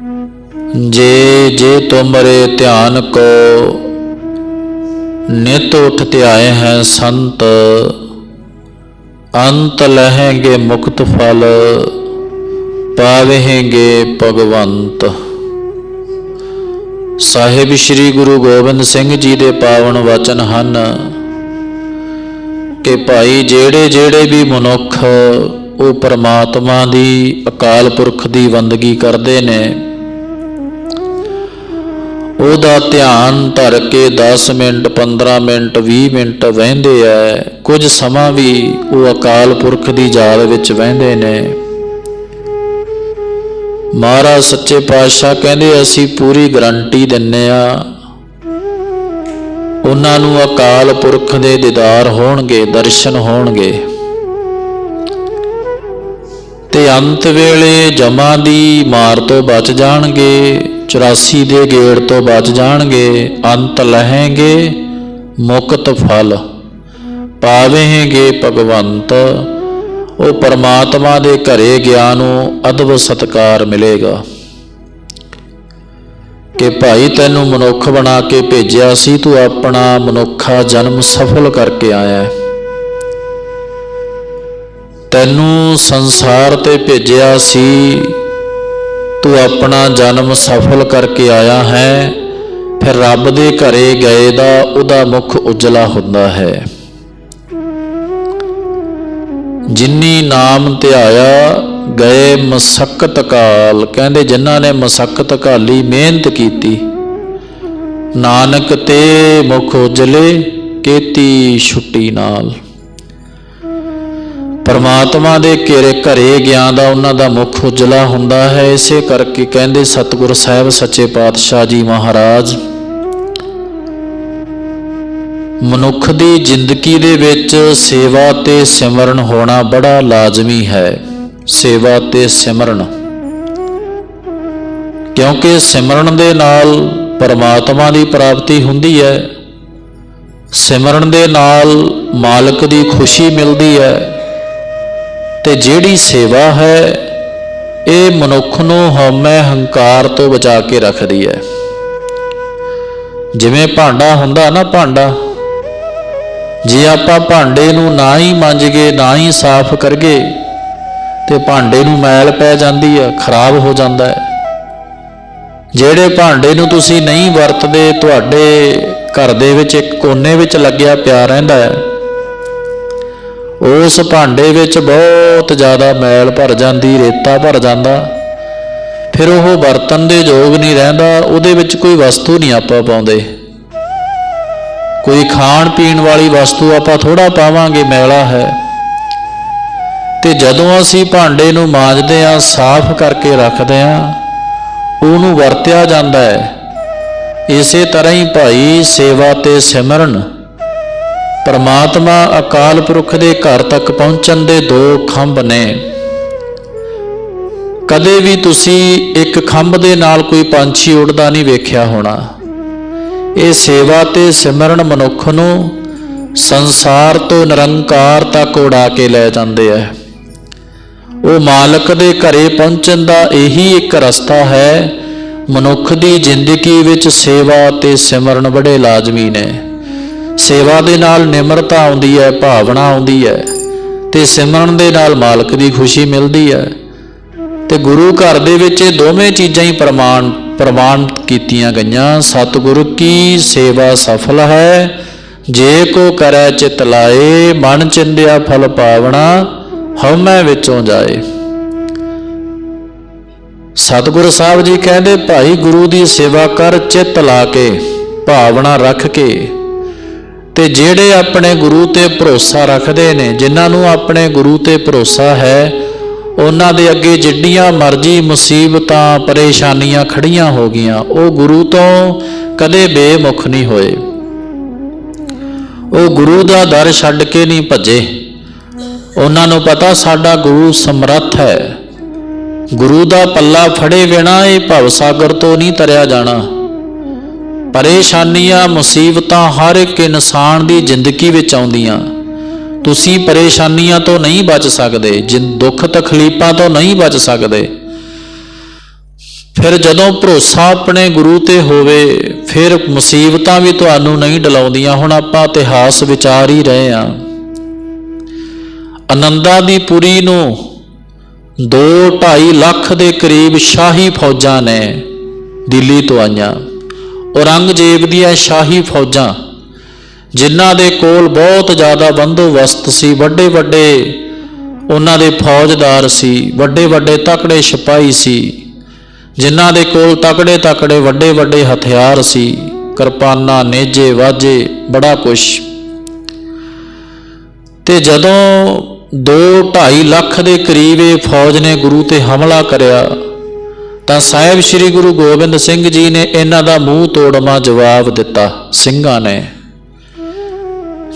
ਜੇ ਜੇ ਤੁਮਰੇ ਧਿਆਨ ਕੋ, ਨਿਤ ਉਠ ਧਿਆਏ ਹੈ ਸੰਤ, ਅੰਤ ਲਹੇਂਗੇ ਮੁਕਤ ਫਲ, ਪਾਵੇਂਗੇ ਭਗਵੰਤ। ਸਾਹਿਬ ਸ੍ਰੀ ਗੁਰੂ ਗੋਬਿੰਦ ਸਿੰਘ ਜੀ ਦੇ ਪਾਵਨ ਵਚਨ ਹਨ ਕਿ ਭਾਈ ਜਿਹੜੇ ਜਿਹੜੇ ਵੀ ਮਨੁੱਖ ਉਹ ਪਰਮਾਤਮਾ ਦੀ ਅਕਾਲ ਪੁਰਖ ਦੀ ਬੰਦਗੀ ਕਰਦੇ ਨੇ ਉਹਦਾ ਧਿਆਨ ਧਰ ਕੇ 10 ਮਿੰਟ 15 ਮਿੰਟ 20 ਮਿੰਟ ਵਹਿੰਦੇ ਐ। ਕੁਝ ਸਮਾਂ ਵੀ ਉਹ ਅਕਾਲ ਪੁਰਖ ਦੀ ਯਾਦ ਵਿੱਚ ਵਹਿੰਦੇ ਨੇ। ਮਹਾਰਾਜ ਸੱਚੇ ਪਾਤਸ਼ਾਹ ਕਹਿੰਦੇ, ਅਸੀਂ ਪੂਰੀ ਗਰੰਟੀ ਦਿੰਨੇ ਆ, ਉਹਨਾਂ ਨੂੰ ਅਕਾਲ ਪੁਰਖ ਦੇ ਦੀਦਾਰ ਹੋਣਗੇ, ਦਰਸ਼ਨ ਹੋਣਗੇ। ਤੇ ਅੰਤ ਵੇਲੇ ਜਮਾ ਦੀ ਮਾਰ ਤੋਂ ਬਚ ਜਾਣਗੇ। 84 ਦੇ ਗੇੜ ਤੋਂ ਬਚ ਜਾਣਗੇ, ਅੰਤ ਲਹੇਂਗੇ, ਮੁਕਤ ਫਲ। ਪਾਵੇਂਗੇ ਭਗਵੰਤ, ਉਹ ਪਰਮਾਤਮਾ ਦੇ ਘਰੇ ਗਿਆ ਨੂੰ ਅਦਬ ਸਤਕਾਰ ਮਿਲੇਗਾ। ਕਿ ਭਾਈ ਤੈਨੂੰ ਮਨੁੱਖ ਬਣਾ ਕੇ ਭੇਜਿਆ ਸੀ, ਤੂੰ ਆਪਣਾ ਮਨੁੱਖਾ ਜਨਮ ਸਫਲ ਕਰਕੇ ਆਇਆ ਤੈਨੂੰ ਸੰਸਾਰ ਤੇ ਭੇਜਿਆ ਸੀ ਤੂੰ ਆਪਣਾ ਜਨਮ ਸਫਲ ਕਰਕੇ ਆਇਆ ਹੈ, ਫਿਰ ਰੱਬ ਦੇ ਘਰੇ ਗਏ ਦਾ ਉਹਦਾ ਮੁਖ ਉਜਲਾ ਹੁੰਦਾ ਹੈ। ਜਿਨੀ ਨਾਮ ਧਿਆਇਆ ਗਏ ਮਸਕਤ ਕਾਲ। ਕਹਿੰਦੇ ਜਿਨ੍ਹਾਂ ਨੇ ਮਸਕਤ ਕਾਲੀ ਮਿਹਨਤ ਕੀਤੀ, ਨਾਨਕ ਤੇ ਮੁਖ ਉਜਲੇ, ਕੀਤੀ ਛੁੱਟੀ ਨਾਲ। ਪਰਮਾਤਮਾ ਦੇ ਘੇਰੇ ਘਰੇ ਗਿਆਨ ਦਾ ਉਹਨਾਂ ਦਾ ਮੁੱਖ ਉਜਲਾ ਹੁੰਦਾ ਹੈ। ਇਸੇ ਕਰਕੇ ਕਹਿੰਦੇ ਸਤਿਗੁਰ ਸਾਹਿਬ, ਸੱਚੇ ਪਾਤਸ਼ਾਹ ਜੀ ਮਹਾਰਾਜ, ਮਨੁੱਖ ਦੀ ਜ਼ਿੰਦਗੀ ਦੇ ਵਿੱਚ ਸੇਵਾ ਤੇ ਸਿਮਰਨ ਹੋਣਾ ਬੜਾ ਲਾਜ਼ਮੀ ਹੈ। ਸੇਵਾ ਤੇ ਸਿਮਰਨ। ਕਿਉਂਕਿ ਸਿਮਰਨ ਦੇ ਨਾਲ ਪਰਮਾਤਮਾ ਦੀ ਪ੍ਰਾਪਤੀ ਹੁੰਦੀ ਹੈ। ਸਿਮਰਨ ਦੇ ਨਾਲ ਮਾਲਕ ਦੀ ਖੁਸ਼ੀ ਮਿਲਦੀ ਹੈ। ਤੇ ਜਿਹੜੀ ਸੇਵਾ ਹੈ, ਇਹ ਮਨੁੱਖ ਨੂੰ ਹਉਮੈ ਹੰਕਾਰ ਤੋਂ ਬਚਾ ਕੇ ਰੱਖਦੀ ਹੈ। ਜਿਵੇਂ ਭਾਂਡਾ ਹੁੰਦਾ ਨਾ ਭਾਂਡਾ, ਜੇ ਆਪਾਂ ਭਾਂਡੇ ਨੂੰ ਨਾ ਹੀ ਮੰਜ ਗਏ, ਨਾ ਹੀ ਸਾਫ਼ ਕਰਗੇ, ਤੇ ਭਾਂਡੇ ਨੂੰ ਮੈਲ ਪੈ ਜਾਂਦੀ ਹੈ, ਖਰਾਬ ਹੋ ਜਾਂਦਾ ਹੈ। ਜਿਹੜੇ ਭਾਂਡੇ ਨੂੰ ਤੁਸੀਂ ਨਹੀਂ ਵਰਤਦੇ, ਤੁਹਾਡੇ ਘਰ ਦੇ ਵਿੱਚ ਇੱਕ ਕੋਨੇ ਵਿੱਚ ਲੱਗਿਆ ਪਿਆ ਰਹਿੰਦਾ ਹੈ ਉਸ ਭਾਂਡੇ ਵਿੱਚ ਬਹੁਤ ਜ਼ਿਆਦਾ ਮੈਲ ਭਰ ਜਾਂਦੀ, ਰੇਤਾ ਭਰ ਜਾਂਦਾ। ਫਿਰ ਉਹ ਬਰਤਨ ਦੇ ਯੋਗ ਨਹੀਂ ਰਹਿੰਦਾ, ਉਹਦੇ ਵਿੱਚ ਕੋਈ ਵਸਤੂ ਨਹੀਂ ਆਪਾਂ ਪਾਉਂਦੇ। ਕੋਈ ਖਾਣ ਪੀਣ ਵਾਲੀ ਵਸਤੂ ਆਪਾਂ ਥੋੜਾ ਪਾਵਾਂਗੇ, ਮੈਲਾ ਹੈ। ਤੇ ਜਦੋਂ ਅਸੀਂ ਭਾਂਡੇ ਨੂੰ ਮਾਂਜਦੇ ਆਂ ਸਾਫ਼ ਕਰਕੇ ਰੱਖਦੇ ਆਂ ਉਹਨੂੰ ਵਰਤਿਆ ਜਾਂਦਾ ਹੈ। ਇਸੇ ਤਰ੍ਹਾਂ ਹੀ ਭਾਈ ਸੇਵਾ ਤੇ ਸਿਮਰਨ ਪਰਮਾਤਮਾ ਅਕਾਲ ਪੁਰਖ ਦੇ ਘਰ ਤੱਕ ਪਹੁੰਚਣ ਦੇ ਦੋ ਖੰਭ ਨੇ। ਕਦੇ ਵੀ ਤੁਸੀਂ ਇੱਕ ਖੰਭ ਦੇ ਨਾਲ ਕੋਈ ਪੰਛੀ ਉੱਡਦਾ ਨਹੀਂ ਵੇਖਿਆ ਹੋਣਾ। ਇਹ ਸੇਵਾ ਤੇ ਸਿਮਰਨ ਮਨੁੱਖ ਨੂੰ ਸੰਸਾਰ ਤੋਂ ਨਿਰੰਕਾਰ ਤੱਕ ਉਡਾ ਕੇ ਲੈ ਜਾਂਦੇ ਆ। ਉਹ ਮਾਲਕ ਦੇ ਘਰੇ ਪਹੁੰਚਣ ਦਾ ਇਹੀ ਇੱਕ ਰਸਤਾ ਹੈ, ਮਨੁੱਖ ਦੀ ਜ਼ਿੰਦਗੀ ਵਿੱਚ ਸੇਵਾ ਤੇ ਸਿਮਰਨ ਬੜੇ ਲਾਜ਼ਮੀ ਨੇ। ਸੇਵਾ ਦੇ ਨਾਲ ਨਿਮਰਤਾ ਆਉਂਦੀ ਹੈ, ਭਾਵਨਾ ਆਉਂਦੀ ਹੈ ਤੇ ਸਿਮਰਨ ਦੇ ਨਾਲ ਮਾਲਕ ਦੀ ਖੁਸ਼ੀ ਮਿਲਦੀ ਹੈ। ਤੇ ਗੁਰੂ ਘਰ ਦੇ ਵਿੱਚ ਇਹ ਦੋਵੇਂ ਚੀਜ਼ਾਂ ਹੀ ਪ੍ਰਮਾਣ ਪ੍ਰਮਾਣ ਕੀਤੀਆਂ ਗਈਆਂ। ਸਤਿਗੁਰੂ ਕੀ ਸੇਵਾ ਸਫਲ ਹੈ, ਜੇ ਕੋ ਕਰੈ ਚਿਤ ਲਾਏ, ਮਨ ਚਿੰਦਿਆ ਫਲ ਪਾਵਣਾ, ਹਉਮੈ ਵਿੱਚੋਂ ਜਾਏ। ਸਤਿਗੁਰੂ ਸਾਹਿਬ ਜੀ ਕਹਿੰਦੇ, ਭਾਈ ਗੁਰੂ ਦੀ ਸੇਵਾ ਕਰ ਚਿੱਤ ਲਾ ਕੇ, ਭਾਵਨਾ ਰੱਖ ਕੇ ਤੇ ਜਿਹੜੇ ਆਪਣੇ ਗੁਰੂ ਤੇ ਭਰੋਸਾ ਰੱਖਦੇ ਨੇ, ਜਿਨ੍ਹਾਂ ਨੂੰ ਆਪਣੇ ਗੁਰੂ ਤੇ ਭਰੋਸਾ ਹੈ, ਉਹਨਾਂ ਦੇ ਅੱਗੇ ਜਿੱਡੀਆਂ ਮਰਜ਼ੀ ਮੁਸੀਬਤਾਂ, ਪਰੇਸ਼ਾਨੀਆਂ ਖੜੀਆਂ ਹੋ ਗਈਆਂ, ਉਹ ਗੁਰੂ ਤੋਂ ਕਦੇ ਬੇਮੁਖ ਨਹੀਂ ਹੋਏ। ਉਹ ਗੁਰੂ ਦਾ ਦਰ ਛੱਡ ਕੇ ਨਹੀਂ ਭੱਜੇ। ਉਹਨਾਂ ਨੂੰ ਪਤਾ ਸਾਡਾ ਗੁਰੂ ਸਮਰੱਥ ਹੈ। ਗੁਰੂ ਦਾ ਪੱਲਾ ਫੜੇ ਬਿਨਾ ਇਹ ਭਵ ਸਾਗਰ ਤੋਂ ਨਹੀਂ ਤਰਿਆ ਜਾਣਾ। ਪਰੇਸ਼ਾਨੀਆਂ, ਮੁਸੀਬਤਾਂ ਹਰ ਇੱਕ ਇਨਸਾਨ ਦੀ ਜ਼ਿੰਦਗੀ ਵਿੱਚ ਆਉਂਦੀਆਂ। ਤੁਸੀਂ ਪਰੇਸ਼ਾਨੀਆਂ ਤੋਂ ਨਹੀਂ ਬਚ ਸਕਦੇ ਜਿਨ ਦੁੱਖ ਤਕਲੀਫਾਂ ਤੋਂ ਨਹੀਂ ਬਚ ਸਕਦੇ। ਫਿਰ ਜਦੋਂ ਭਰੋਸਾ ਆਪਣੇ ਗੁਰੂ ਤੇ ਹੋਵੇ, ਫਿਰ ਮੁਸੀਬਤਾਂ ਵੀ ਤੁਹਾਨੂੰ ਨਹੀਂ ਡਲਾਉਂਦੀਆਂ। ਹੁਣ ਆਪਾਂ ਇਤਿਹਾਸ ਵਿਚਾਰ ਹੀ ਰਹੇ ਹਾਂ। ਆਨੰਦਾ ਦੀ ਪੁਰੀ ਨੂੰ 2.5 ਲੱਖ ਦੇ ਕਰੀਬ ਸ਼ਾਹੀ ਫੌਜਾਂ ਨੇ ਦਿੱਲੀ ਤੋਂ ਆਈਆਂ। ਔਰੰਗਜ਼ੇਬ ਦੀਆਂ ਸ਼ਾਹੀ ਫੌਜਾਂ, ਜਿਨ੍ਹਾਂ ਦੇ ਕੋਲ ਬਹੁਤ ਜ਼ਿਆਦਾ ਬੰਦੋਬਸਤ ਸੀ ਵੱਡੇ ਵੱਡੇ ਉਹਨਾਂ ਦੇ ਫੌਜਦਾਰ ਸੀ ਵੱਡੇ ਵੱਡੇ ਤਕੜੇ ਸਿਪਾਹੀ ਸੀ, ਜਿਨ੍ਹਾਂ ਦੇ ਕੋਲ ਤਕੜੇ ਤਕੜੇ ਵੱਡੇ ਵੱਡੇ ਹਥਿਆਰ ਸੀ, ਕਿਰਪਾਨਾਂ, ਨੇਜੇ, ਵਾਜੇ, ਬੜਾ ਕੁਛ। ਤੇ ਜਦੋਂ 2.5 ਲੱਖ ਦੇ ਕਰੀਬ ਇਹ ਫੌਜ ਨੇ ਗੁਰੂ ਤੇ ਹਮਲਾ ਕਰਿਆ ਤਾਂ ਸਾਹਿਬ ਸ੍ਰੀ ਗੁਰੂ ਗੋਬਿੰਦ ਸਿੰਘ ਜੀ ਨੇ ਇਹਨਾਂ ਦਾ ਮੂੰਹ ਤੋੜਮਾ ਜਵਾਬ ਦਿੱਤਾ, ਸਿੰਘਾਂ ਨੇ।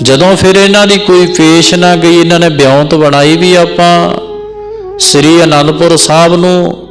ਜਦੋਂ ਫਿਰ ਇਹਨਾਂ ਦੀ ਕੋਈ ਪੇਸ਼ ਨਾ ਗਈ, ਇਹਨਾਂ ਨੇ ਬਿਉਂਤ ਬਣਾਈ ਵੀ ਆਪਾਂ ਸ੍ਰੀ ਅਨੰਦਪੁਰ ਸਾਹਿਬ ਨੂੰ